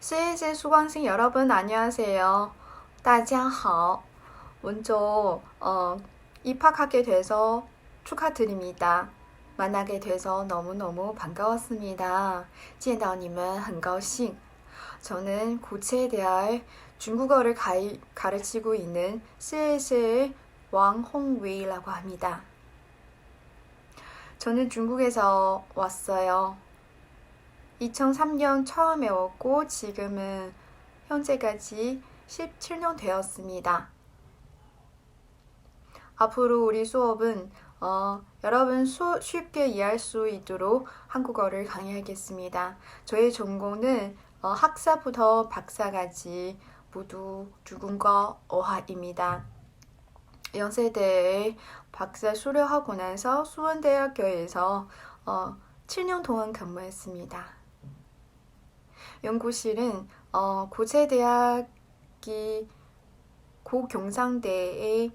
CAC 수강생 여러분 안녕하세요. 大家好. 먼저 어, 입학하게 돼서 축하드립니다. 만나게 돼서 너무너무 반가웠습니다. 见到你们很高兴. 저는 고체에 대할 중국어를 가이, 가르치고 있는 CAC의 왕홍위라고 합니다. 저는 중국에서 왔어요. 2003년 처음에 왔고 지금은 현재까지 17년 되었습니다. 앞으로 우리 수업은 어, 여러분 수, 쉽게 이해할 수 있도록 한국어를 강의하겠습니다. 저의 전공은 어, 학사부터 박사까지 모두 중국어 어학입니다. 연세대에 박사 수료하고 나서 수원대학교에서 어, 7년 동안 근무했습니다. 연구실은 어, 고체대학이 고경상대의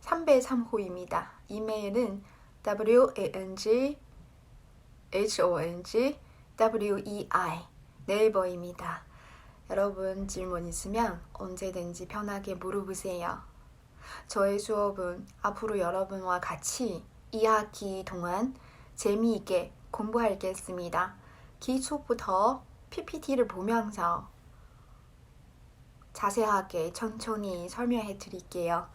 3배 3호입니다. 이메일은 wang hong wei 네이버입니다. 여러분 질문 있으면 언제든지 편하게 물어보세요. 저의 수업은 앞으로 여러분과 같이 2학기 동안 재미있게 공부하겠습니다. 기초부터 PPT를 보면서 자세하게 천천히 설명해 드릴게요.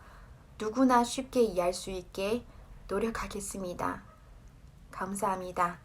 누구나 쉽게 이해할 수 있게 노력하겠습니다. 감사합니다.